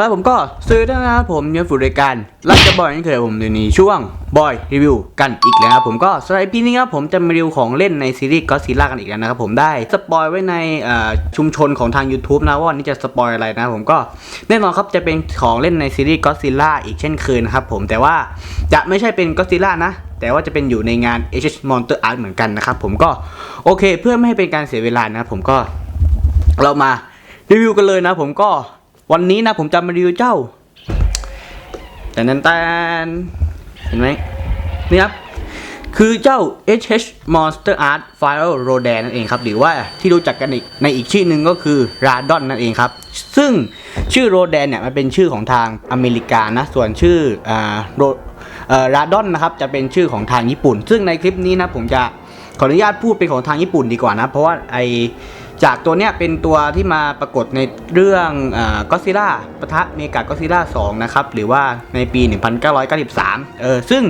แล้วผมก็ซื้อได้นะครับผมยังฝึกรายการรักจะบอยนี่เคยผมในนี้ช่วงบอยรีวิวกันอีกแล้วครับผมก็สำหรับพี่นี้ครับผมจะมารีวิวของเล่นในซีรีส์ก็ซีล่ากันอีกแล้วนะครับผมได้สปอยไว้ในชุมชนของทาง YouTube นะว่าวันนี้จะสปอยอะไรนะผมก็แน่นอนครับจะเป็นของเล่นในซีรีส์ก็ซีล่าอีกเช่นเคยนะครับผมแต่ว่าจะไม่ใช่เป็นก็ซีล่านะแต่ว่าจะเป็นอยู่ในงาน h Monster Art เหมือนกันนะครับผมก็โอเคเพื่อไม่ให้เป็นการเสียเวลานะผมก็เรามารีวิวกันเลยนะผมก็ วันนี้นะผมจะมารีวิวเจ้า แต่นันแตนเห็นไหมนี่ครับ คือเจ้า HH Monster Art Fire Rodan นั่นเองครับ หรือว่าที่รู้จักกันอีกในอีกชื่อหนึ่งก็คือ Radon นั่นเองครับ ซึ่งชื่อ Rodan เนี่ยมันเป็นชื่อของทางอเมริกานะ ส่วนชื่ออ่าโรเอ่อ Radon นะครับจะเป็นชื่อของทางญี่ปุ่น ซึ่งในคลิปนี้นะผมจะขออนุญาตพูดเป็นของทางญี่ปุ่นดีกว่านะ เพราะว่าไอ จากตัวเนี้ยเป็นตัวที่มาปรากฏในเรื่องก็ซิล่าปะทะเมกาก็ซิล่า2นะครับ หรือว่าในปี 1993 เออ ซึ่ง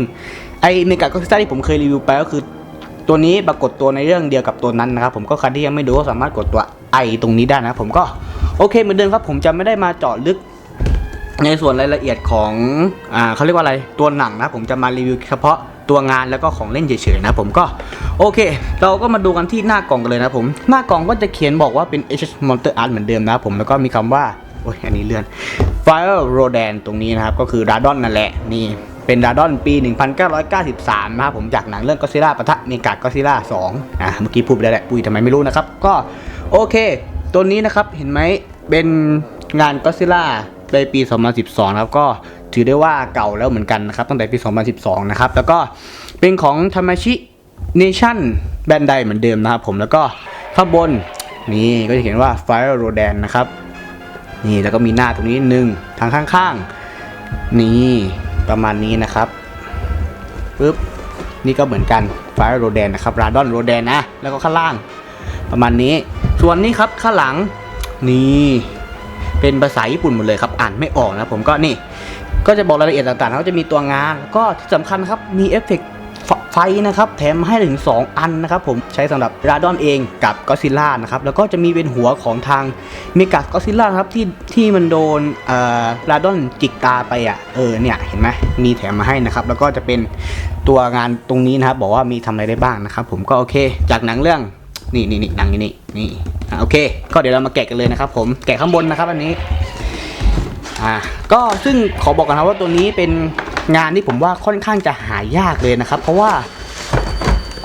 ไอเมกาก็ซิล่าที่ผมเคยรีวิวไปก็คือ ตัวนี้ปรากฏตัวในเรื่องเดียวกับตัวนั้นนะครับ ผมก็ใครที่ยังไม่ดูก็สามารถกดตัวไอตรงนี้ได้นะผมก็โอเคเหมือนเดิมครับ ผมจะไม่ได้มาเจาะลึกในส่วนรายละเอียดของอ่าเขาเรียกว่าอะไรตัวหนังนะผมจะมารีวิวเฉพาะตัวงานแล้วก็ของเล่นเฉยๆนะผมก็ โอเค เราก็มาดูกันที่หน้ากล่องกันเลยนะผม หน้ากล่องก็จะเขียนบอกว่าเป็น H Monster Art เหมือนเดิมนะผม แล้วก็มีคำว่าโอ้ยอันนี้เลื่อน Fire Rodan ตรงนี้นะครับ ก็คือ Radon นั่นแหละ นี่ เป็น Radon ปี 1993 นะครับผมจากหนังเรื่องก็ซิล่าปะทะเมกาก็ซิล่า2อ่าเมื่อกี้พูดไปแล้วแหละปุ้ยทำไมไม่รู้นะครับ ก็โอเค ตัวนี้นะครับ เห็นไหมเป็นงานก็ซิล่าในปี 2012นะครับ ก็ถือได้ว่าเก่าแล้วเหมือนกันนะครับ ตั้งแต่ปี 2012 นะครับ แล้วก็เป็นของทามาชิ เนชั่นแบนไดเหมือนเดิมนะครับผมแล้วก็ข้างบนนี่ก็จะเขียนว่า Fire Rodan นะครับนี่แล้วก็มีหน้าตรงนี้หนึ่งทางข้างๆ นี่ประมาณนี้นะครับปึ๊บนี่ก็เหมือนกัน Fire Rodan นะครับ Radon Rodan นะแล้วก็ข้างล่าง ประมาณนี้ ส่วนนี้ครับข้างหลังนี่เป็นภาษาญี่ปุ่นหมดเลยครับ อ่านไม่ออกนะผมก็นี่ ก็จะบอกรายละเอียดต่างๆแล้วก็จะมีตัวงานแล้วก็ที่สำคัญครับมีเอฟเฟกต์ ไฟนะครับแถมให้ถึง 2 อันนะครับผมใช้สำหรับราดอนเองกับก็ซิล่านะครับแล้วก็จะมีเป็นหัวของทางเมกาก็ซิล่าครับที่ที่มันโดนเอ่อราดอนจิกตาไปอะเออเนี่ยเห็นไหมมีแถมมาให้นะครับแล้วก็จะเป็นตัวงานตรงนี้นะครับบอกว่ามีทำอะไรได้บ้างนะครับผมก็โอเค จากหนังเรื่องนี่นี่นี่หนังนี้นี่นี่โอเค ก็เดี๋ยวเรามาแกะกันเลยนะครับผมแกะข้างบนนะครับอันนี้อ่าก็ซึ่งขอบอกกันนะว่าตัวนี้เป็น งานที่ผมว่าค่อนข้างจะหายากเลยนะครับ เพราะว่า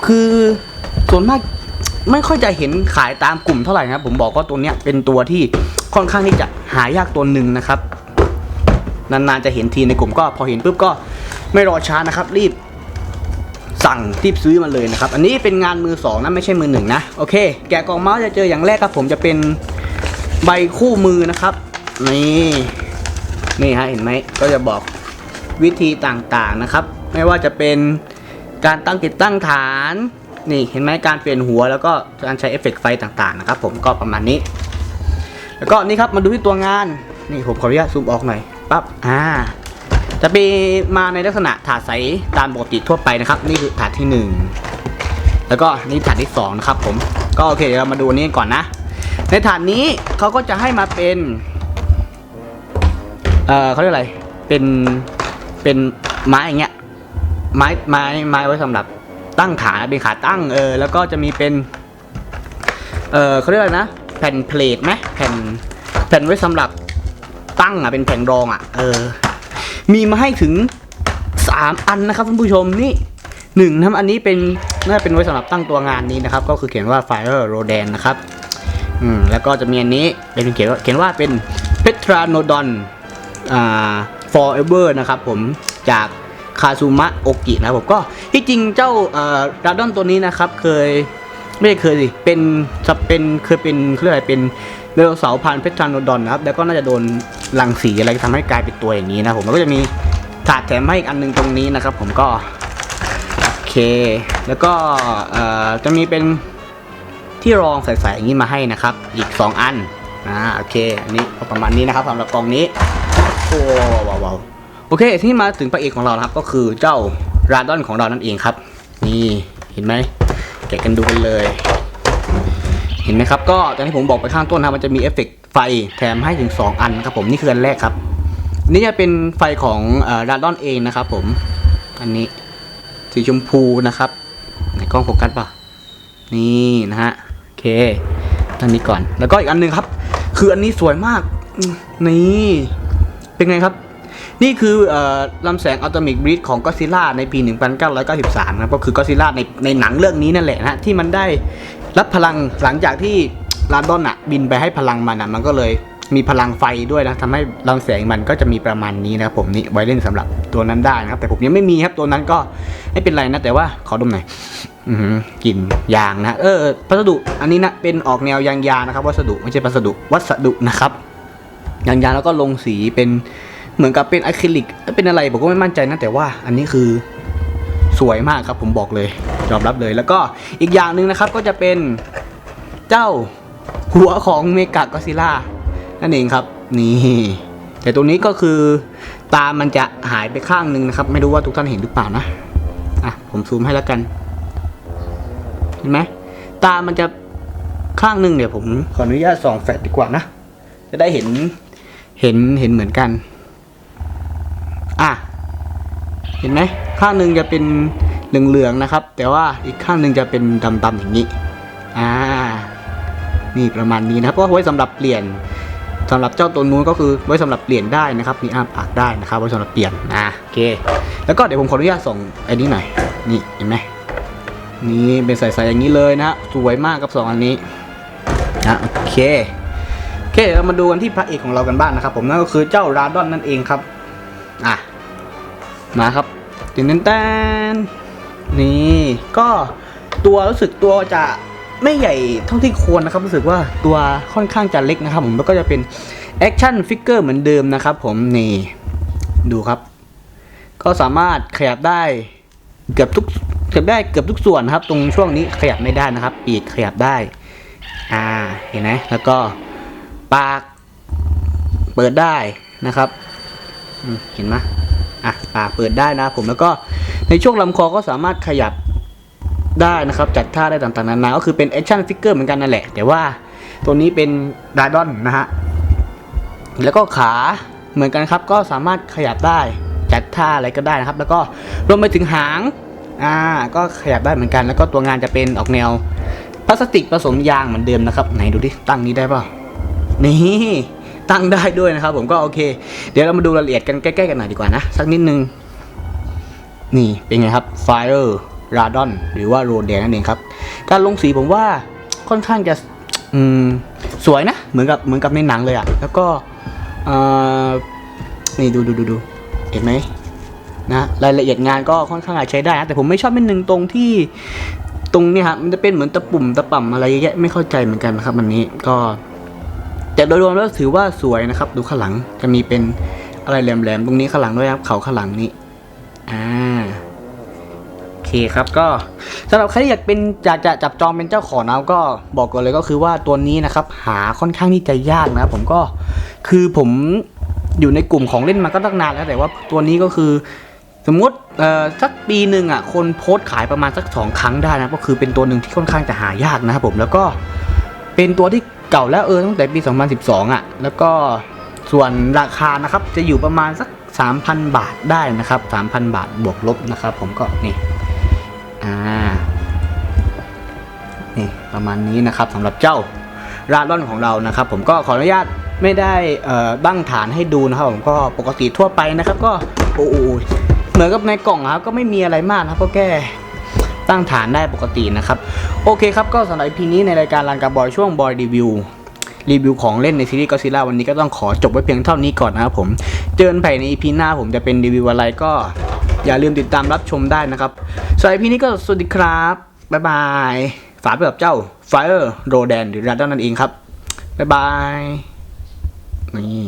คือส่วนมากไม่ค่อยจะเห็นขายตามกลุ่มเท่าไหร่นะครับ ผมบอกว่าตัวเนี้ยเป็นตัวที่ค่อนข้างที่จะหายากตัวหนึ่งนะครับ นานๆจะเห็นทีในกลุ่มก็พอเห็นปุ๊บก็ไม่รอช้านะครับ รีบสั่งรีบซื้อมาเลยนะครับ อันนี้เป็นงานมือสองนะไม่ใช่มือหนึ่งนะโอเค แกะกล่องเมาส์จะเจออย่างแรกครับ ผมจะเป็นใบคู่มือนะครับ นี่นี่ฮะเห็นไหมก็จะบอก วิธีต่างๆนะครับ ไม่ว่าจะเป็นการตั้งติดตั้งฐานนี่เห็นไหมการเปลี่ยนหัวแล้วก็การใช้เอฟเฟกต์ไฟต่างๆนะครับ ผมก็ประมาณนี้ แล้วก็นี่ครับมาดูที่ตัวงานนี่ผมขออนุญาตซูมออกหน่อยปั๊บอ่าจะมีมาในลักษณะถาดใสตามปกติทั่วไปนะครับ นี่คือถาดที่หนึ่งแล้วก็นี่ถาดที่สองนะครับผมก็โอเคเดี๋ยวเรามาดูนนี้ก่อนนะ ในถาดนี้เขาก็จะให้มาเป็นเออเขาเรียกอะไรเป็น เป็นไม้อย่างเงี้ยไม้ไม้ไม้ไว้สำหรับตั้งขาเป็นขาตั้งเออแล้วก็จะมีเป็นเออเขาเรียกอะไรนะ แผ่นเพลทไหมแผ่นแผ่นไว้สำหรับตั้งอะเป็นแผ่นรองอะเออ มีมาให้ถึงสามอันนะครับท่านผู้ชมนี่หนึ่งนะอันนี้เป็นน่าจะเป็นไว้สำหรับตั้งตัวงานนี้นะครับ ก็คือเขียนว่า Fire Rodan นะครับอืมแล้วก็จะมีอันนี้เป็นเขียนว่าเขียนว่าเป็น Petranodon อ่า forever นะครับผมจากคาซูมะโอกินะผมก็ที่จริงเจ้าเอ่อราดอนตัวนี้นะครับเคยไม่ได้เคยสิเป็นจะเป็นเคยเป็นเขาเรียกอะไรเป็นไดโนเสาร์พันธุ์เพทรทานโนดอนนะครับแล้วก็น่าจะโดนรังสีอะไรทำให้กลายเป็นตัวอย่างนี้นะผมแล้วก็จะมีถาดแถมให้อีกอันหนึงตรงนี้นะครับ ผมก็โอเค แล้วก็จะมีเป็นที่รองใส่ๆอย่างนี้มาให้นะครับ อีก 2 อันอ่าโอเคอันนี้ประมาณนี้นะครับสำหรับกล่องนี้ โอ้ว้าวโอเคที่มาถึงพระเอกของเรานะครับ ก็คือเจ้าราดอนของเรานั่นเองครับ นี่เห็นไหมแกะกันดูกันเลย เห็นไหมครับ ก็ตอนที่ผมบอกไปข้างต้นนะครับมันจะมีเอฟเฟกต์ไฟแถมให้ถึง 2 อันครับผมนี่คืออันแรกครับ นี่จะเป็นไฟของราดอนเองนะครับ ผมอันนี้สีชมพูนะครับไหนกล้องโฟกัสป่ะนี่นะฮะโอเคอันนี้ก่อน แล้วก็อีกอันหนึงครับ คืออันนี้สวยมากนี่ เป็นไงครับ นี่คืออลำแสงอัลตมิกบรีดของก็ซิล่าในปี 1993นะก็คือก็ซิล่าในในหนังเรื่องนี้นั่นแหละนะที่มันได้รับพลังหลังจากที่ลาดอนอะบินไปให้พลังมันอะมันก็เลยมีพลังไฟด้วยนะทำให้ลำแสงมันก็จะมีประมาณนี้นะครับผมนี่ไว้เล่นสำหรับตัวนั้นได้นะครับ แต่ผมยังไม่มีครับตัวนั้นก็ไม่เป็นไรนะ แต่ว่าขอดมหน่อยกลิ่นยางนะ เออพัสดุอันนี้นะเป็นออกแนวยางยานะครับ วัสดุไม่ใช่พัสดุวัสดุนะครับ ยางยางแล้วก็ลงสีเป็นเหมือนกับเป็นอะคริลิกเป็นอะไรผมก็ไม่มั่นใจนะแต่ว่าอันนี้คือสวยมากครับผมบอกเลยยอมรับเลย แล้วก็อีกอย่างหนึ่งนะครับก็จะเป็นเจ้าหัวของเมกากอซิล่านั่นเองครับนี่แต่ตัวนี้ก็คือตามันจะหายไปข้างหนึ่งนะครับ ไม่รู้ว่าทุกท่านเห็นหรือเปล่านะอะผมซูมให้แล้วกันเห็นไหมตามันจะข้างหนึ่งเดี๋ยวผมขออนุญาตส่องแฟลชดีกว่านะจะได้เห็น เห็นเห็นเหมือนกัน อะ เห็นไหมข้างหนึ่งจะเป็นเหลืองๆนะครับ แต่ว่าอีกข้างหนึ่งจะเป็นดำๆอย่างนี้ อ่า นี่ประมาณนี้นะครับ ก็ไว้สำหรับเปลี่ยนสำหรับเจ้าตัวนู้นก็คือไว้สำหรับเปลี่ยนได้นะครับ มีอ้าปากได้นะครับ ไว้สำหรับเปลี่ยน อ่าโอเค แล้วก็เดี๋ยวผมขออนุญาตส่งไอ้นี้หน่อย นี่เห็นไหมนี่เป็นใสๆอย่างนี้เลยนะฮะ สวยมากกับสองอันนี้นะโอเค คเรามาดูกันที่พระเอกของเรากันบ้างนะครับผมนั่นก็คือเจ้าราดอนนั่นเองครับ อะ มาครับตินเต้นแตนนี่ก็ตัวรู้สึกตัวจะไม่ใหญ่เท่าที่ควรนะครับรู้สึกว่าตัวค่อนข้างจะเล็กนะครับผมแล้วก็จะเป็นแอคชั่นฟิกเกอร์เหมือนเดิมนะครับผมนี่ดูครับ ก็สามารถขยับได้เกือบทุกขยับได้เกือบทุกส่วนครับ ตรงช่วงนี้ขยับไม่ได้นะครับ ปีกขยับได้ อ่าเห็นไหมแล้วก็ ปาก เปิดได้นะครับเห็นไหมอะปากเปิดได้นะผมแล้วก็ในช่วงลำคอก็สามารถขยับได้นะครับ จัดท่าได้ต่างๆนานาก็คือเป็นแอคชั่นฟิกเกอร์เหมือนกันนั่นแหละ แต่ว่าตัวนี้เป็นดาดอนนะฮะแล้วก็ขาเหมือนกันครับ ก็สามารถขยับได้จัดท่าอะไรก็ได้นะครับ แล้วก็รวมไปถึงหางอ่าก็ขยับได้เหมือนกัน แล้วก็ตัวงานจะเป็นออกแนวพลาสติกผสมยางเหมือนเดิมนะครับ ไหนดูดิตั้งนี้ได้เปล่า นี่ตั้งได้ด้วยนะครับ ผมก็โอเค เดี๋ยวเรามาดูรายละเอียดกันใกล้ๆกันหน่อยดีกว่านะ สักนิดนึง นี่เป็นไงครับ Fire Radon หรือว่าโรแดงนั่นเองครับ การลงสีผมว่าค่อนข้างจะสวยนะ เหมือนกับเหมือนกับในหนังเลยอะแล้วก็นี่ดูดูดูดูเห็นไหมนะรายละเอียดงานก็ค่อนข้างจใช้ได้นะแต่ผมไม่ชอบนิดนึงตรงที่ตรงนี้ครับมันจะเป็นเหมือนตะปุ่มตะป่ำอะไรเยอะแยะไม่เข้าใจเหมือนกันนะครับอันนี้ก็ แต่โดยรวมแล้วถือว่าสวยนะครับ ดูข้างหลังจะมีเป็นอะไรแหลมๆตรงนี้ข้างหลังด้วยครับ เขาข้างหลังนี้อ่าโอเคครับก็สำหรับใครที่อยากเป็นอยากจะจับจองเป็นเจ้าของนะก็บอกก่อนเลยก็คือว่าตัวนี้นะครับ หาค่อนข้างที่จะยากนะผมก็คือผมอยู่ในกลุ่มของเล่นมาก็ตั้งนานแล้วแต่ว่าตัวนี้ก็คือสมมติเอ่อสักปีหนึ่งอะคนโพสต์ขายประมาณสักสองครั้งได้นะก็คือเป็นตัวหนึ่งที่ค่อนข้างจะหายากนะครับผมแล้วก็เป็นตัวที่ เก่าแล้วเออตั้งแต่ปี 2012 อะ แล้วก็ส่วนราคานะครับจะอยู่ประมาณสัก 3,000 บาทได้นะครับ 3,000 บาทบวกลบนะครับ ผมก็นี่อ่านี่ประมาณนี้นะครับสำหรับเจ้าราดอนของเรานะครับ ผมก็ขออนุญาตไม่ได้เอ่อตั้งฐานให้ดูนะครับ ผมก็ปกติทั่วไปนะครับ ก็โอ้โหเหมือนกับในกล่องครับก็ไม่มีอะไรมากนะครับก็แค่ ตั้งฐานได้ปกตินะครับ โอเคครับก็สำหรับ EP นี้ในรายการรันกับบอยช่วงบอยรีวิวรีวิวของเล่นในซีรีส์ก็ซิล่าวันนี้ก็ต้องขอจบไว้เพียงเท่านี้ก่อนนะครับผม เจอกันใหม่ใน EP หน้าผมจะเป็นรีวิวอะไรก็อย่าลืมติดตามรับชมได้นะครับสำหรับ EP นี้ก็สวัสดีครับ บ๊ายบาย ฝากไปกับเจ้า Fire r o d a n หรือ r a d o n นั่นเองครับ บ๊ายบาย นี่